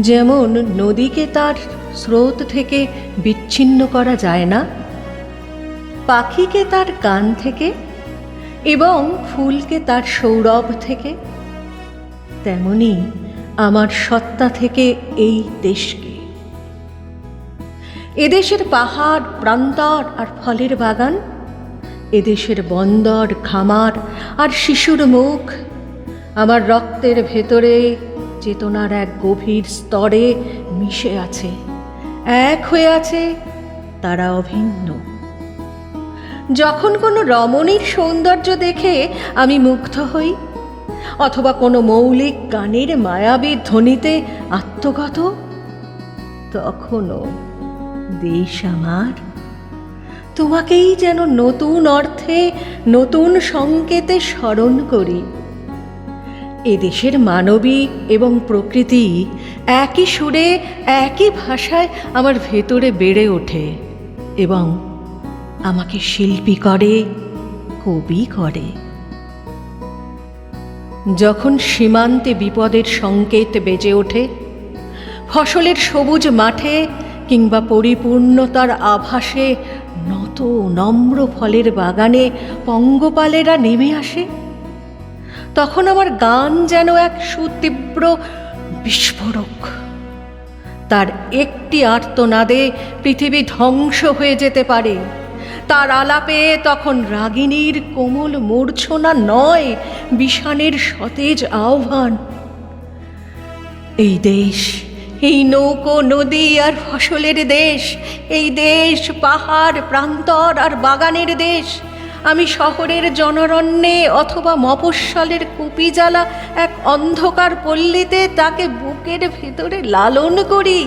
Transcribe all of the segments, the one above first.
যেমন নদীকে তার স্রোত থেকে বিচ্ছিন্ন করা যায় না, পাখিকে তার গান থেকে এবং ফুলকে তার সৌরভ থেকে, তেমনি আমার সত্তা থেকে এই দেশকে। এদেশের পাহাড়, প্রান্তর আর ফলের বাগান, এদেশের বন্দর, খামার আর শিশুর মুখ, আমার রক্তের ভেতরে চেতনার এক গভীর স্তরে মিশে আছে। এক হয়ে আছে তারা অভিন্ন। যখন কোনো রমণীর সৌন্দর্য দেখে আমি মুগ্ধ হই, অথবা কোনো মৌলিক গানের মায়াবী ধ্বনিতে আত্মগত, তখনও দেশ আমার। তোমাকেই যেন নতুন অর্থে, নতুন সংকেতে স্মরণ করি। এদেশের মানবী এবং প্রকৃতি একই সুরে, একই ভাষায় আমার ভেতরে বেড়ে ওঠে এবং আমাকে শিল্পী করে, কবি করে। যখন সীমান্তে বিপদের সংকেত বেজে ওঠে, ফসলের সবুজ মাঠে কিংবা পরিপূর্ণতার আভাসে নত, নম্র ফলের বাগানে পঙ্গপালেরা নেমে আসে তখন আমার গান যেন এক সুতীব্র বিস্ফোরক। তার একটি আর্তনাদে পৃথিবী ধ্বংস হয়ে যেতে পারে। তার আলাপে তখন রাগিনীর কোমল মূর্ছনা নয়, বিষানের সতেজ আহ্বান। এই দেশ, এই নৌকো, নদী আর ফসলের দেশ, এই দেশ পাহাড়, প্রান্তর আর বাগানের দেশ আমি শহরের জনরণ্যে অথবা মফস্বলের কুপি জ্বালা এক অন্ধকার পল্লীতে তাকে বুকের ভেতরে লালন করি।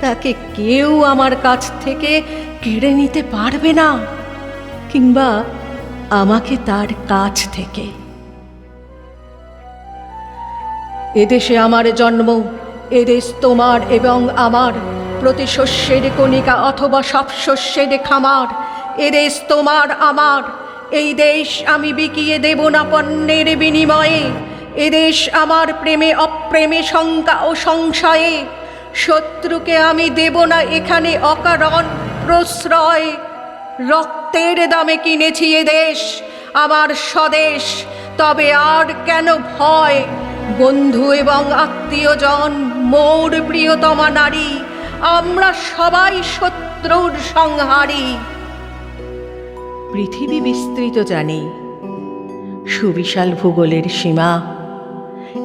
তাকে কেউ আমার কাছ থেকে কেড়ে নিতে পারবে না, কিংবা আমাকে তার কাছ থেকে। এদেশে আমার জন্ম, এদেশ তোমার এবং আমার। প্রতি শস্যের কণিকা অথবা সব শস্যের খামার এদেশ তোমার, আমার। এই দেশ আমি বিকিয়ে দেব না পণ্যের বিনিময়ে। এদেশ আমার প্রেমে অপ্রেমে শঙ্কা ও সংশয়ে। শত্রুকে আমি দেব না এখানে অকারণ প্রশ্রয়। রক্তের দামে কিনেছি এ দেশ, আমার স্বদেশ। তবে আর কেন ভয়? বন্ধু এবং আত্মীয়জন, মোর প্রিয়তমা নারী। আমরা সবাই শত্রুর সংহারী। পৃথিবী বিস্তৃত জানি। সুবিশাল ভূগোলের সীমা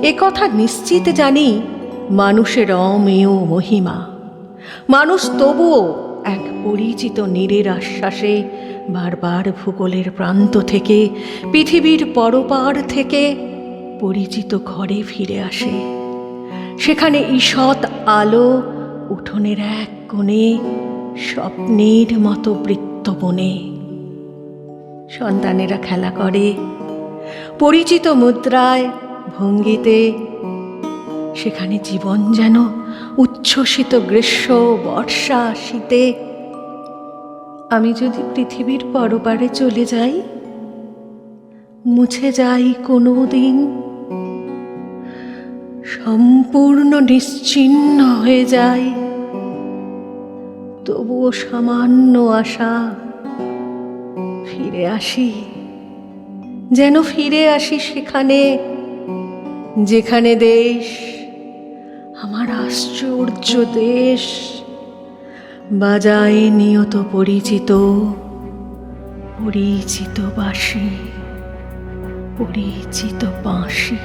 একথা নিশ্চিত জানি মানুষের অমেয় মহিমা। মানুষ তবুও এক পরিচিত নীরের আশ্বাসে বারবার ভূগোলের প্রান্ত থেকে, পৃথিবীর পরপার থেকে পরিচিত ঘরে ফিরে আসে। সেখানে ঈষৎ আলো উঠোনের এক কোণে স্বপ্নের মতো বৃত্তবনে সন্তানেরা খেলা করে। পরিচিত মুদ্রায় ভঙ্গিতে সেখানে জীবন যেন উচ্ছ্বসিত গ্রীষ্ম, বর্ষা, শীতে। আমি যদি পৃথিবীর পরপারে চলে যাই, মুছে যাই কোনো দিন সম্পূর্ণ নিশ্চিন্ন হয়ে যায় তবুও সামান্য আশা ফিরে আসি। যেন ফিরে আসি সেখানে, যেখানে দেশ, আমার আশ্চর্য দেশ, বাজায় নিয়ত পরিচিত পরিচিত বাসি পরিচিত বাঁশি।